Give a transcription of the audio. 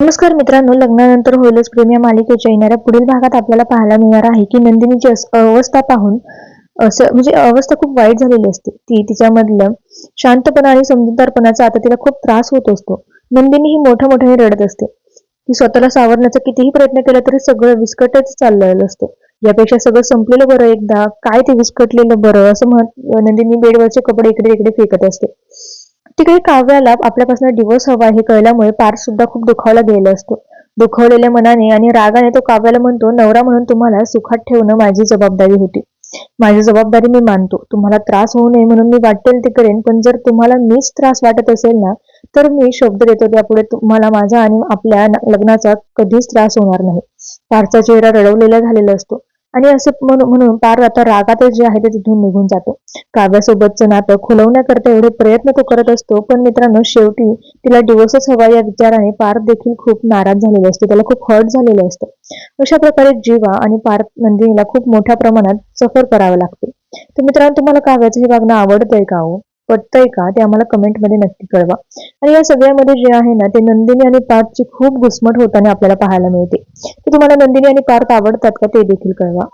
नमस्कार मित्रांनो लग्नानंतर होईलच प्रेम या मालिकेच्या येणाऱ्या पुढील भागात आपल्याला पाहायला मिळणार आहे की नंदिनीची अवस्था पाहून असं म्हणजे अवस्था खूप वाईट झालेली असते. ती तिच्यामधलं शांतपणा आणि समजूतदारपणाचा आता तिला खूप त्रास होत असतो. नंदिनी ही मोठ्या मोठ्याने रडत असते. ती स्वतःला सावरण्याचा कितीही प्रयत्न केला तरी सगळं विस्कटच चाललेलं असतं. यापेक्षा सगळं संपलेलं बरं एकदा काय ते विस्कटलेलं बरं असं म्हणत नंदिनी बेडवरचे कपडे इकडे तिकडे फेकत असते. तिकडे काव्याला आपल्यापासून डिवोर्स हवा हे कळल्यामुळे पार्थ सुद्धा खूप दुखावला गेला असतो. दुखावलेल्या मनाने आणि रागाने तो काव्याला म्हणतो नवरा म्हणून तुम्हाला सुखात ठेवणं माझी जबाबदारी होती. माझी जबाबदारी मी मानतो. तुम्हाला त्रास होऊ नये म्हणून मी वाटेल ते करेन पण जर तुम्हाला मीच त्रास वाटत असेल ना तर मी शब्द देतो त्यापुढे तुम्हाला माझा आणि आपल्या लग्नाचा कधीच त्रास होणार नाही. पारचा चेहरा रडवलेला झालेला असतो. आणि असं म्हणून म्हणून पार आता रागातच जे आहे ते तिथून निघून जातो. काव्यासोबतचं नातं खुलवण्याकरता एवढे प्रयत्न तो करत असतो पण मित्रांनो शेवटी तिला डिवोर्सच हवा या विचाराने पार्थ देखील खूप नाराज झालेले असते त्याला खूप हर्ट झालेलं असतं. अशा प्रकारे जीवा आणि पार्थ नंदिनीला खूप मोठ्या प्रमाणात सफर करावं लागते. तर मित्रांनो तुम्हाला काव्याचं हे वागणं आवडतंय का हो? पटतंय का ते आम्हाला कमेंटमध्ये नक्की कळवा. आणि या सगळ्यामध्ये जे आहे ना ते नंदिनी आणि पार्थची खूप घुसमट होताना आपल्याला पाहायला मिळते. तर तुम्हाला नंदिनी आणि पार्थ आवडतात का ते देखील कळवा.